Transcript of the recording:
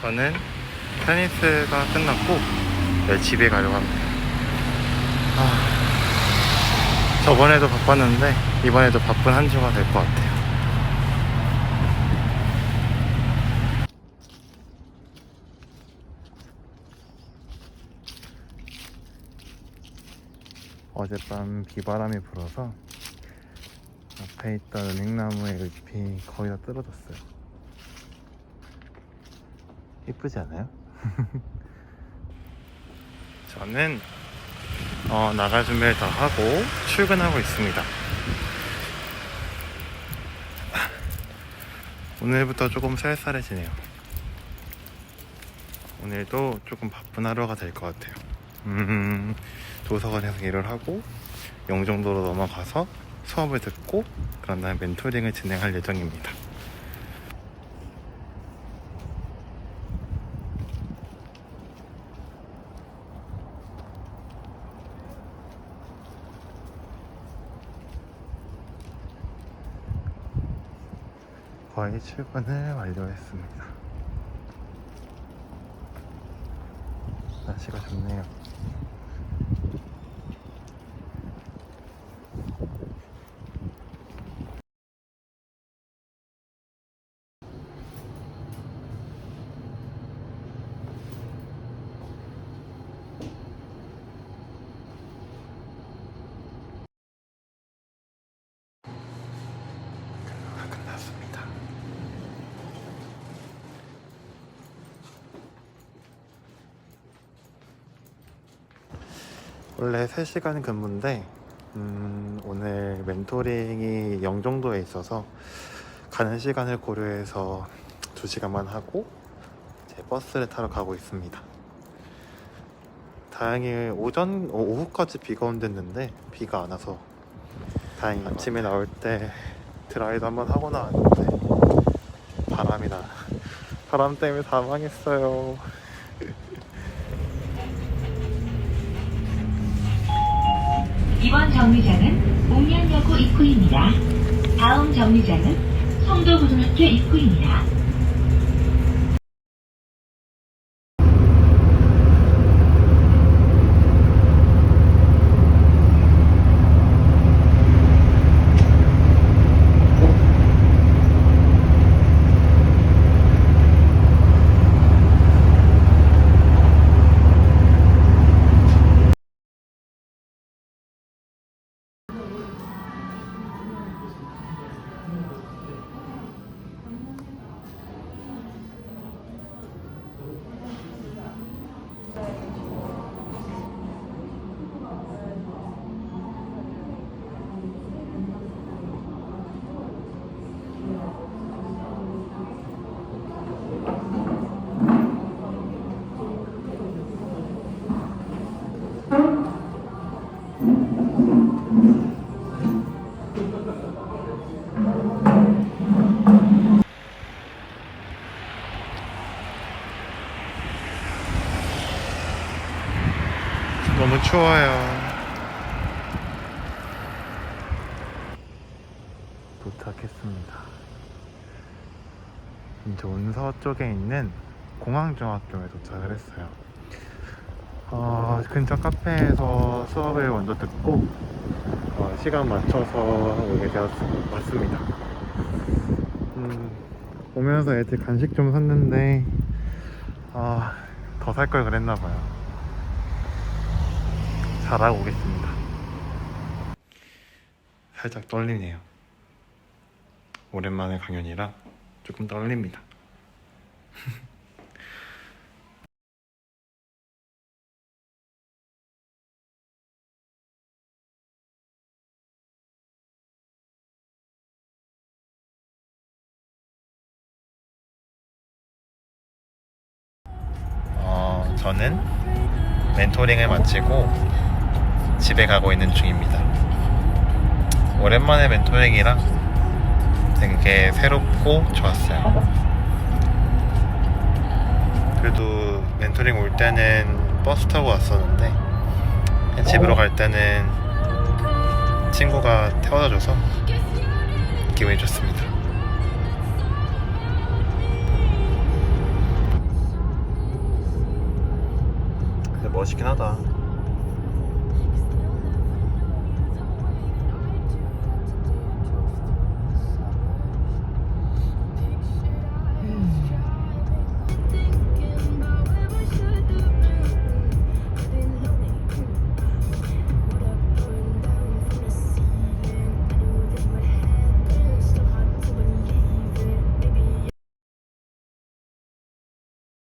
저는 테니스가 끝났고 네, 집에 가려고 합니다. 아, 저번에도 바빴는데 이번에도 바쁜 한 주가 될 것 같아요. 어젯밤 비바람이 불어서 앞에 있던 은행나무의 잎이 거의 다 떨어졌어요. 이쁘지 않아요? 저는 어, 나갈 준비를 다 하고 출근하고 있습니다. 오늘부터 조금 쌀쌀해지네요. 오늘도 조금 바쁜 하루가 될 것 같아요. 음, 도서관에서 일을 하고 영종도로 넘어가서 수업을 듣고 그런 다음에 멘토링을 진행할 예정입니다. 거의 출근을 완료했습니다. 날씨가 좋네요. 원래 3시간 근무인데 음, 오늘 멘토링이 영종도에 있어서 가는 시간을 고려해서 2시간만 하고 이제 버스를 타러 가고 있습니다. 다행히 오전, 어, 오후까지 비가 온댔는데 비가 안 와서 다행히 아침에 나올 때 드라이도 한번 하고 나왔는데 바람이 나 바람 때문에 다 망했어요. 이번 정류장은 옥량여고 입구입니다. 다음 정류장은 성도고등학교 입구입니다. 너무 추워요. 도착했습니다. 이제 온서 쪽에 있는 공항중학교에 도착을 했어요. 어, 근처 카페에서 수업을 먼저 듣고 어, 시간 맞춰서 오게 되었, 왔습니다. 음, 오면서 애들 간식 좀 샀는데 아, 더 살 걸 그랬나 봐요. 잘하고 오겠습니다. 살짝 떨리네요. 오랜만에 강연이라 조금 떨립니다. 저는 멘토링을 마치고 집에 가고 있는 중입니다. 오랜만에 멘토링이라 되게 새롭고 좋았어요. 그래도 멘토링 올 때는 버스 타고 왔었는데 집으로 갈 때는 친구가 태워다 줘서 기분이 좋습니다. 멋있긴 하다